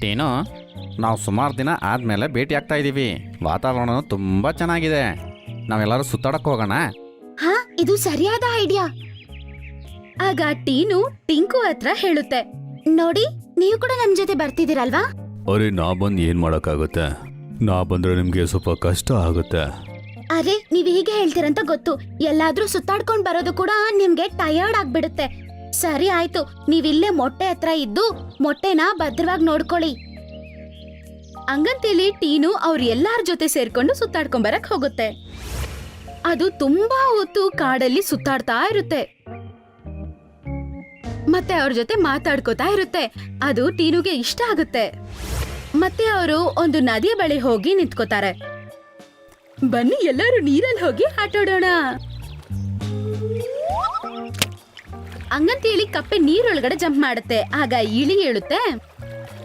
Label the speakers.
Speaker 1: ಟೀನು ನಾವು ಸುಮಾರು ದಿನ ಆದಮೇಲೆ ಭೇಟಿ ಆಗ್ತಾ ಇದ್ದೀವಿ ವಾತಾವರಣ ತುಂಬ ಚೆನ್ನಾಗಿದೆ. ನಾವೆಲ್ಲರೂ ಸುತ್ತಾಡಕ್ಕೆ ಹೋಗೋಣ?
Speaker 2: ಹಾ ಇದು ಸರಿಯಾದ ಐಡಿಯಾ. ಆಗ ಟೀನು ಟಿಂಕು ಹತ್ರ ಹೇಳುತ್ತೆ ನೋಡಿ ನೀವು ಕೂಡ ನಮ್ ಜೊತೆ ಬರ್ತಿದ್ದೀರಲ್ವಾ?
Speaker 3: ಅರೆ ನಾ ಬಂದು ಏನು ಮಾಡೋಕ್ಕಾಗುತ್ತೆ? ನಾ ಬಂದ್ರೆ ನಿಮಗೆ ಸ್ವಲ್ಪ ಕಷ್ಟ ಆಗುತ್ತೆ.
Speaker 2: ಅರೆ ನೀವ್ ಹೀಗೆ ಹೇಳ್ತೀರಂತ ಗೊತ್ತು. ಎಲ್ಲಾದ್ರೂ ಸುತ್ತಾಡ್ಕೊಂಡ್ ಬರೋದು ಕೂಡ ನಿಮ್ಗೆ ಟಯರ್ಡ್ ಆಗ್ಬಿಡುತ್ತೆ. ಸರಿ ಆಯ್ತು, ನೀವಿಲ್ಲೇ ಮೊಟ್ಟೆ ಹತ್ರ ಇದ್ದು ಮೊಟ್ಟೆನ ಭದ್ರವಾಗಿ ನೋಡ್ಕೊಳ್ಳಿ. ಹಂಗಂತೇಳಿ ಟೀನು ಅವ್ರ ಎಲ್ಲಾರ ಜೊತೆ ಸೇರ್ಕೊಂಡು ಸುತ್ತಾಡ್ಕೊಂಡ್ ಬರಕ್ ಹೋಗುತ್ತೆ. ಅದು ತುಂಬಾ ಹೊತ್ತು ಕಾಡಲ್ಲಿ ಸುತ್ತಾಡ್ತಾ ಇರುತ್ತೆ. ಮತ್ತೆ ಅವ್ರ ಜೊತೆ ಮಾತಾಡ್ಕೋತಾ ಇರುತ್ತೆ. ಅದು ಟೀನುಗೆ ಇಷ್ಟ ಆಗುತ್ತೆ. ಮತ್ತೆ ಅವರು ಒಂದು ನದಿಯ ಬಳಿ ಹೋಗಿ ನಿಂತ್ಕೋತಾರೆ. ಬನ್ನಿ ಎಲ್ಲರೂ ನೀರಲ್ಲಿ ಹೋಗಿ ಆಟಾಡೋಣ ಹಂಗಂತೇಳಿ ಕಪ್ಪೆ ನೀರೊಳಗಡೆ ಜಂಪ್ ಮಾಡುತ್ತೆ. ಆಗ ಇಳಿ ಹೇಳುತ್ತೆ